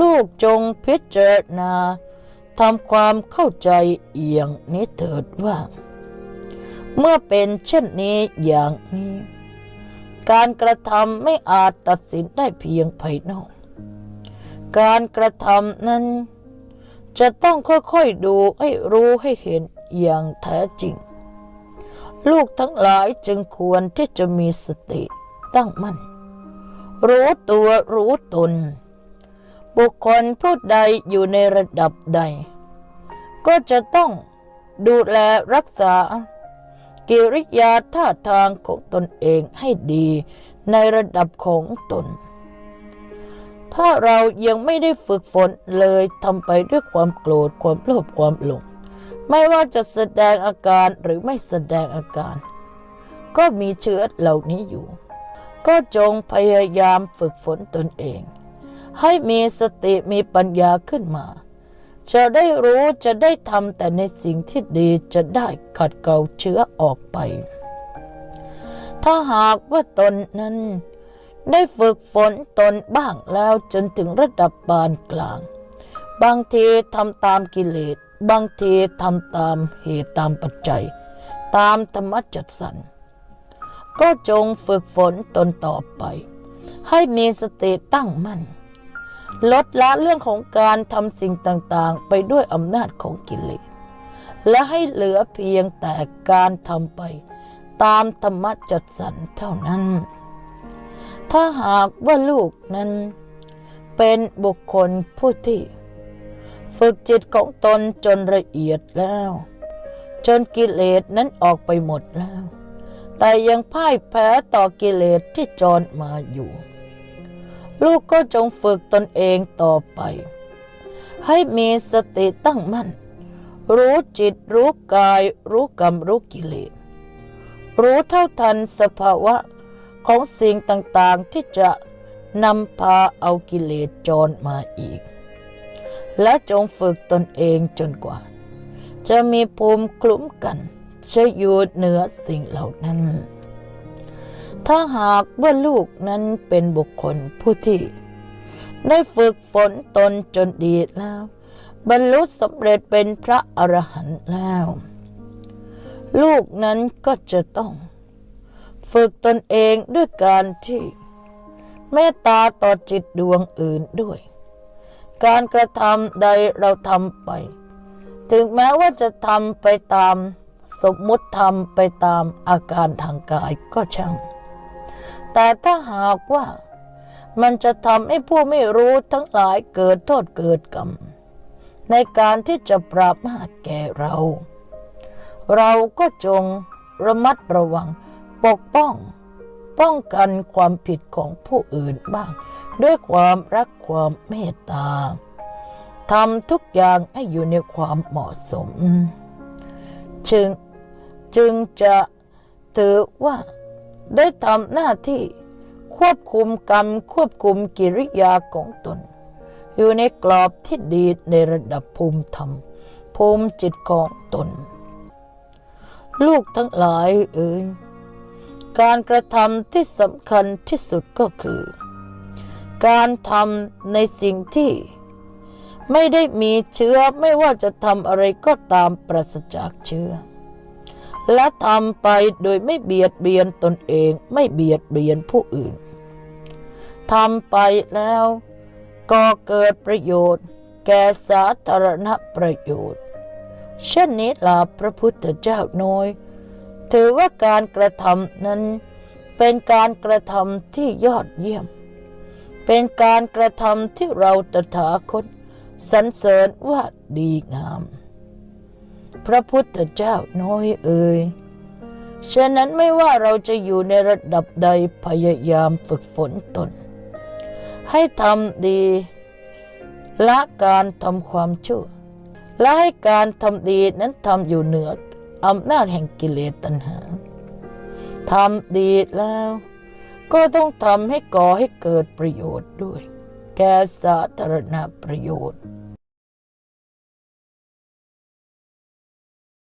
ลูกจงพิจารณาทำความเข้าใจเอียงนี้เถิดว่า เมื่อเป็นเช่นนี้อย่างนี้ การกระทำไม่อาจตัดสินได้เพียงภายนอก การกระทำนั้น จะต้องค่อยๆดูให้รู้ให้เห็นอย่างแท้จริง ลูกทั้งหลายจึงควรที่จะมีสติตั้งมั่นรู้ตัวรู้ตน บุคคลผู้ใดอยู่ในระดับใด ก็จะต้องดูแลรักษา กิริยาท่าทางของตนเองให้ดีในระดับของตน ถ้าเรายังไม่ได้ฝึกฝนเลยทำไปด้วยความโกรธความโลภความหลง ไม่ว่าจะแสดงอาการหรือไม่แสดงอาการ ก็มีเชื้อเหล่านี้อยู่ ก็จงพยายามฝึกฝนตนเอง ให้มีสติมีปัญญาขึ้นมา จะได้รู้จะได้ทำแต่ในสิ่งที่ดีจะได้ขัดเกลาเชื้อออกไป ถ้าหากว่าตนนั้น ได้ฝึกฝนตนบ้างแล้วจนถึงระดับปานกลาง บางทีทำตามกิเลส บางทีทำตามเหตุตามปัจจัย ตามธรรมจัดสรรก็จงฝึกฝนตนต่อไป ให้มีสติตั้งมั่น ลดละเรื่องของการทำสิ่งต่างๆ ไปด้วยอำนาจของกิเลสและให้เหลือเพียงแต่การทำไป ตามธรรมจัดสรรเท่านั้น ถ้าหากว่าลูกนั้น เป็นบุคคลผู้ที่ ฝึกจิตของตนจนละเอียดแล้ว จนกิเลสนั้นออกไปหมดแล้ว แต่ยังพ่ายแพ้ต่อกิเลสที่จรมาอยู่ ลูกก็จงฝึกตนเองต่อไป ให้มีสติตั้งมั่น รู้จิตรู้กาย รู้กรรมรู้กิเลส รู้เท่าทันสภาวะของสิ่งต่างๆที่จะนำพาเอากิเลสจรมาอีก และจงฝึกตนเองจนกว่า จะมีภูมิคลุ้มกันจะอยู่เหนือสิ่งเหล่านั้น ถ้าหากว่าลูกนั้นเป็นบุคคลผู้ที่ ได้ฝึกฝนตนจนดีแล้ว บรรลุสำเร็จเป็นพระอรหันต์แล้ว ลูกนั้นก็จะต้อง ฝึกตนเองด้วยการที่เมตตาต่อจิตดวงอื่นด้วย การกระทำใดเราทำไป ถึงแม้ว่าจะทำไปตามสมมุติทำไปตามอาการทางกายก็ช่าง แต่ถ้าหากว่า มันจะทำให้ผู้ไม่รู้ทั้งหลายเกิดโทษเกิดกรรม ในการที่จะปราบมาแก่เรา เราก็จงระมัดระวังปกป้อง ป้องกันความผิดของผู้อื่นบ้าง ด้วยความรักความเมตตาทำทุกอย่างให้อยู่ในความเหมาะสม จึงจึงจะถือว่า ได้ทำหน้าที่ ควบคุมกรรมควบคุมกิริยาของตน อยู่ในกรอบที่ดีในระดับภูมิธรรม ภูมิจิตของตน ลูกทั้งหลายเอ่ยการกระทำที่สำคัญที่สุดก็คือ การทำในสิ่งที่ไม่ได้มีเชื้อไม่ว่าจะทำอะไรก็ตามปราศจากเชื้อ และทำไปโดยไม่เบียดเบียนตนเองไม่เบียดเบียนผู้อื่นทำไปแล้วก็เกิดประโยชน์ แก่สาธารณประโยชน์ เช่นนี้ลาพระพุทธเจ้าน้อย ถือว่าการกระทำนั้นเป็นการกระทำที่ยอดเยี่ยม เป็นการกระทำที่เราตถาคตสรรเสริญว่าดีงาม พระพุทธเจ้าน้อยเอ่ยฉะนั้นไม่ว่าเราจะอยู่ในระดับใดพยายามฝึกฝนตน ให้ทำดี ละการทำความชั่ว และให้การทำดีนั้นทำอยู่เหนืออำนาจแห่งกิเลสตัณหาทำดีแล้วก็ต้องทำให้ก่อให้เกิดประโยชน์ด้วย แก่สาธารณประโยชน์